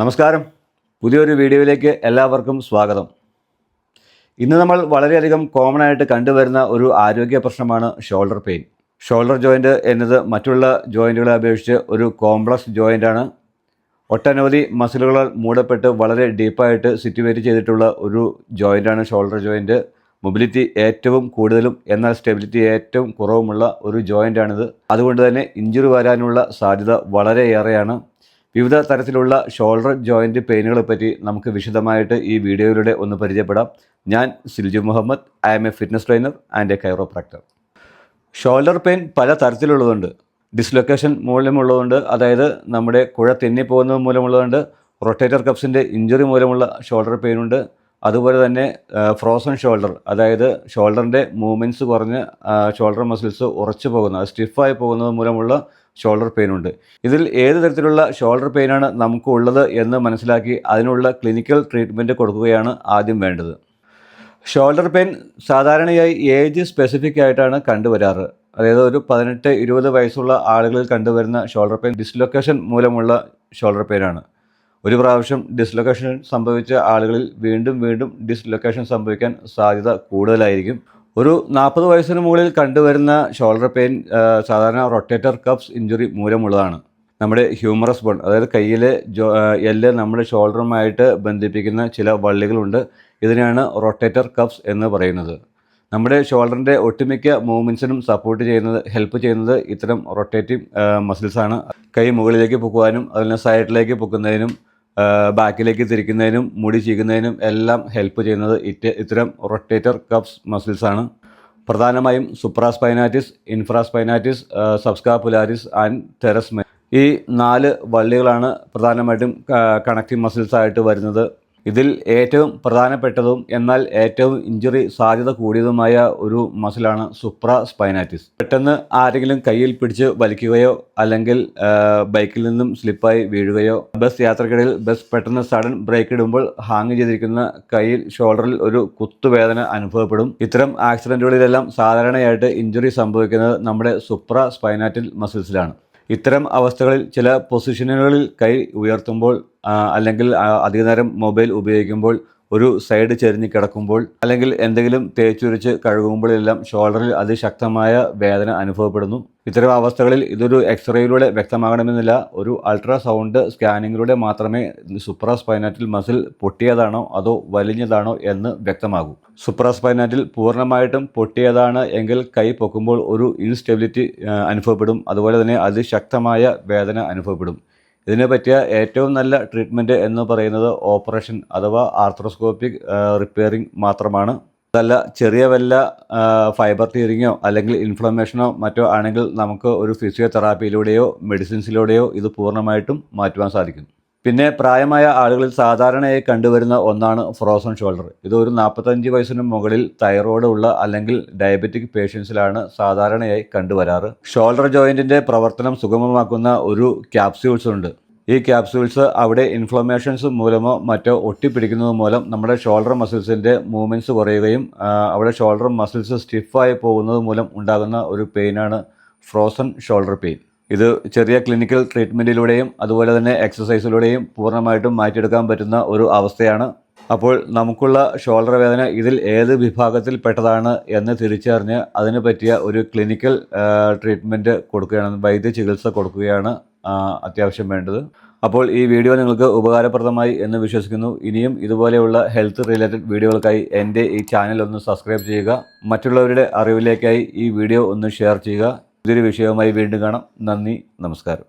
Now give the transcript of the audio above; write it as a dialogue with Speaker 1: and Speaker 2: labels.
Speaker 1: നമസ്കാരം പുതിയൊരു വീഡിയോയിലേക്ക് എല്ലാവർക്കും സ്വാഗതം ഇന്ന് നമ്മൾ വളരെയധികം കോമൺ ആയിട്ട് കണ്ടുവരുന്ന ഒരു ആരോഗ്യ പ്രശ്നമാണ് ഷോൾഡർ പെയിൻ ഷോൾഡർ ജോയിൻ്റ് എന്നത് മറ്റുള്ള ജോയിൻറ്റുകളെ അപേക്ഷിച്ച് ഒരു കോംപ്ലക്സ് ആണ് ഒട്ടനവധി മസിലുകളാൽ മൂടപ്പെട്ട് വളരെ ഡീപ്പായിട്ട് സിറ്റുവേറ്റ് ചെയ്തിട്ടുള്ള ഒരു ആണ് ഷോൾഡർ ജോയിൻറ്റ് മൊബിലിറ്റി ഏറ്റവും കൂടുതലും എന്നാൽ സ്റ്റെബിലിറ്റി ഏറ്റവും കുറവുമുള്ള ഒരു ആണിത് അതുകൊണ്ട് തന്നെ ഇഞ്ചുറി വരാനുള്ള സാധ്യത വളരെയേറെയാണ് വിവിധ തരത്തിലുള്ള ഷോൾഡർ ജോയിൻ്റ് പെയിനുകളെ പറ്റി നമുക്ക് വിശദമായിട്ട് ഈ വീഡിയോയിലൂടെ ഒന്ന് പരിചയപ്പെടാം ഞാൻ Silju Muhammad I'm a fitness trainer and a chiropractor shoulder pain പല തരത്തിലുള്ളതുണ്ട് ഡിസ്ലൊക്കേഷൻ മൂലമുള്ളതുണ്ട് അതായത് നമ്മുടെ കുഴ തെന്നിപ്പോകുന്നത് മൂലമുള്ളതുണ്ട് റൊട്ടേറ്റർ കപ്സിൻ്റെ ഇഞ്ചുറി മൂലമുള്ള ഷോൾഡർ പെയിനുണ്ട് അതുപോലെ തന്നെ ഫ്രോസൺ ഷോൾഡർ അതായത് ഷോൾഡറിൻ്റെ മൂവ്മെൻറ്റ്സ് കുറഞ്ഞ് ഷോൾഡർ മസിൽസ് ഉറച്ചു പോകുന്നത് സ്റ്റിഫായി പോകുന്നത് മൂലമുള്ള ഷോൾഡർ പെയിൻ ഉണ്ട് ഇതിൽ ഏത് തരത്തിലുള്ള ഷോൾഡർ പെയിനാണ് നമുക്ക് ഉള്ളത് എന്ന് മനസ്സിലാക്കി അതിനുള്ള ക്ലിനിക്കൽ ട്രീറ്റ്മെൻറ്റ് കൊടുക്കുകയാണ് ആദ്യം വേണ്ടത് ഷോൾഡർ പെയിൻ സാധാരണയായി ഏജ് സ്പെസിഫിക് ആയിട്ടാണ് കണ്ടുവരാറ് അതായത് ഒരു പതിനെട്ട് ഇരുപത് വയസ്സുള്ള ആളുകളിൽ കണ്ടുവരുന്ന ഷോൾഡർ പെയിൻ ഡിസ്ലൊക്കേഷൻ മൂലമുള്ള ഷോൾഡർ പെയിനാണ് ഒരു പ്രാവശ്യം ഡിസ്ലൊക്കേഷൻ സംഭവിച്ച ആളുകളിൽ വീണ്ടും വീണ്ടും ഡിസ്ലൊക്കേഷൻ സംഭവിക്കാൻ സാധ്യത കൂടുതലായിരിക്കും ഒരു നാൽപ്പത് വയസ്സിന് മുകളിൽ കണ്ടുവരുന്ന ഷോൾഡർ പെയിൻ സാധാരണ റൊട്ടേറ്റർ കപ്സ് ഇഞ്ചുറി മൂലമുള്ളതാണ് നമ്മുടെ ഹ്യൂമറസ് ബോൺ അതായത് കയ്യിലെ ജോ എല്ല് നമ്മുടെ ഷോൾഡറുമായിട്ട് ബന്ധിപ്പിക്കുന്ന ചില വള്ളികളുണ്ട് ഇതിനെയാണ് റൊട്ടേറ്റർ കപ്സ് എന്ന് പറയുന്നത് നമ്മുടെ ഷോൾഡറിൻ്റെ ഒട്ടുമിക്ക മൂവ്മെൻറ്റ്സിനും സപ്പോർട്ട് ചെയ്യുന്നത് ഹെൽപ്പ് ചെയ്യുന്നത് ഇത്തരം റൊട്ടേറ്റീവ് മസിൽസാണ് കൈ മുകളിലേക്ക് പൊക്കുവാനും അതിനെ സൈഡിലേക്ക് പൊക്കുന്നതിനും ബാക്കിലേക്ക് തിരിക്കുന്നതിനും മുടി ചീകുന്നതിനും എല്ലാം ഹെൽപ്പ് ചെയ്യുന്നത് ഇറ്റ് ഇത്തരം റൊട്ടേറ്റർ കപ്സ് മസിൽസ് ആണ് പ്രധാനമായും സുപ്രാസ്പൈനാറ്റിസ് ഇൻഫ്രാസ്പൈനാറ്റിസ് സബ്സ്കാപുലാരിസ് ആൻഡ് ടെറസ്മെ ഈ നാല് വള്ളികളാണ് പ്രധാനമായിട്ടും കണക്റ്റീവ് മസിൽസ് ആയിട്ട് വരുന്നത് ഇതിൽ ഏറ്റവും പ്രധാനപ്പെട്ടതും എന്നാൽ ഏറ്റവും ഇഞ്ചുറി സാധ്യത കൂടിയതുമായ ഒരു മസിലാണ് സുപ്ര സ്പൈനാറ്റിസ് പെട്ടെന്ന് ആരെങ്കിലും കയ്യിൽ പിടിച്ച് വലിക്കുകയോ അല്ലെങ്കിൽ ബൈക്കിൽ നിന്നും സ്ലിപ്പായി വീഴുകയോ ബസ് യാത്രക്കിടയിൽ ബസ് പെട്ടെന്ന് സഡൻ ബ്രേക്ക് ഇടുമ്പോൾ ഹാങ് ചെയ്തിരിക്കുന്ന കയ്യിൽ ഷോൾഡറിൽ ഒരു കുത്തുവേദന അനുഭവപ്പെടും ഇത്തരം ആക്സിഡൻറ്റുകളിലെല്ലാം സാധാരണയായിട്ട് ഇഞ്ചുറി സംഭവിക്കുന്നത് നമ്മുടെ സുപ്ര സ്പൈനാറ്റിൽ മസിൽസിലാണ് ഇത്തരം അവസ്ഥകളിൽ ചില പൊസിഷനുകളിൽ കൈ ഉയർത്തുമ്പോൾ അല്ലെങ്കിൽ അധികനേരം മൊബൈൽ ഉപയോഗിക്കുമ്പോൾ ഒരു സൈഡ് ചെരിഞ്ഞ് കിടക്കുമ്പോൾ അല്ലെങ്കിൽ എന്തെങ്കിലും തേച്ചുരിച്ച് കഴുകുമ്പോഴെല്ലാം ഷോൾഡറിൽ അതിശക്തമായ വേദന അനുഭവപ്പെടുന്നു ഇത്തരം അവസ്ഥകളിൽ ഇതൊരു എക്സ്റേയിലൂടെ വ്യക്തമാകണമെന്നില്ല ഒരു അൾട്രാസൗണ്ട് സ്കാനിങ്ങിലൂടെ മാത്രമേ സുപ്രാസ്പൈനാറ്റിൽ മസിൽ പൊട്ടിയതാണോ അതോ വലിഞ്ഞതാണോ എന്ന് വ്യക്തമാകൂ സുപ്രാസ്പൈനാറ്റിൽ പൂർണ്ണമായിട്ടും പൊട്ടിയതാണ് എങ്കിൽ കൈ പൊക്കുമ്പോൾ ഒരു ഇൻസ്റ്റെബിലിറ്റി അനുഭവപ്പെടും അതുപോലെ തന്നെ അതിശക്തമായ വേദന അനുഭവപ്പെടും ഇതിനെ പറ്റിയ ഏറ്റവും നല്ല ട്രീറ്റ്മെൻറ്റ് എന്ന് പറയുന്നത് ഓപ്പറേഷൻ അഥവാ ആർത്രോസ്കോപ്പിക് റിപ്പയറിംഗ് മാത്രമാണ് അതല്ല ചെറിയ വല്ല ഫൈബർ ടീറിങ്ങോ അല്ലെങ്കിൽ ഇൻഫ്ലമേഷനോ മറ്റോ ആണെങ്കിൽ നമുക്ക് ഒരു ഫിസിയോതെറാപ്പിയിലൂടെയോ മെഡിസിൻസിലൂടെയോ ഇത് പൂർണ്ണമായിട്ടും മാറ്റുവാൻ സാധിക്കും പിന്നെ പ്രായമായ ആളുകളിൽ സാധാരണയായി കണ്ടുവരുന്ന ഒന്നാണ് ഫ്രോസൺ ഷോൾഡർ ഇത് ഒരു നാൽപ്പത്തഞ്ച് വയസ്സിന് മുകളിൽ തൈറോയ്ഡ് ഉള്ള അല്ലെങ്കിൽ ഡയബറ്റിക് പേഷ്യൻസിലാണ് സാധാരണയായി കണ്ടുവരാറ് ഷോൾഡർ ജോയിൻറ്റിൻ്റെ പ്രവർത്തനം സുഗമമാക്കുന്ന ഒരു ക്യാപ്സ്യൂൾസ് ഉണ്ട് ഈ ക്യാപ്സ്യൂൾസ് അവിടെ ഇൻഫ്ലമേഷൻസ് മൂലമോ മറ്റോ ഒട്ടിപ്പിടിക്കുന്നത് മൂലം നമ്മുടെ ഷോൾഡർ മസിൽസിൻ്റെ മൂവ്മെൻറ്റ്സ് കുറയുകയും അവിടെ ഷോൾഡർ മസിൽസ് സ്റ്റിഫായി പോകുന്നത് മൂലം ഉണ്ടാകുന്ന ഒരു പെയിനാണ് ഫ്രോസൺ ഷോൾഡർ പെയിൻ ഇത് ചെറിയ ക്ലിനിക്കൽ ട്രീറ്റ്മെൻറ്റിലൂടെയും അതുപോലെ തന്നെ എക്സസൈസിലൂടെയും പൂർണ്ണമായിട്ടും മാറ്റിയെടുക്കാൻ പറ്റുന്ന ഒരു അവസ്ഥയാണ് അപ്പോൾ നമുക്കുള്ള ഷോൾഡർ വേദന ഇതിൽ ഏത് വിഭാഗത്തിൽ പെട്ടതാണ് എന്ന് തിരിച്ചറിഞ്ഞ് അതിന് പറ്റിയ ഒരു ക്ലിനിക്കൽ ട്രീറ്റ്മെൻറ്റ് കൊടുക്കുകയാണ് വൈദ്യ ചികിത്സ കൊടുക്കുകയാണ് അത്യാവശ്യം വേണ്ടത് അപ്പോൾ ഈ വീഡിയോ നിങ്ങൾക്ക് ഉപകാരപ്രദമായി എന്ന് വിശ്വസിക്കുന്നു ഇനിയും ഇതുപോലെയുള്ള ഹെൽത്ത് റിലേറ്റഡ് വീഡിയോകൾക്കായി എൻ്റെ ഈ ചാനൽ ഒന്ന് സബ്സ്ക്രൈബ് ചെയ്യുക മറ്റുള്ളവരുടെ അറിവിലേക്കായി ഈ വീഡിയോ ഒന്ന് ഷെയർ ചെയ്യുക ഇതൊരു വിഷയവുമായി വീണ്ടും കാണാം നന്ദി നമസ്കാരം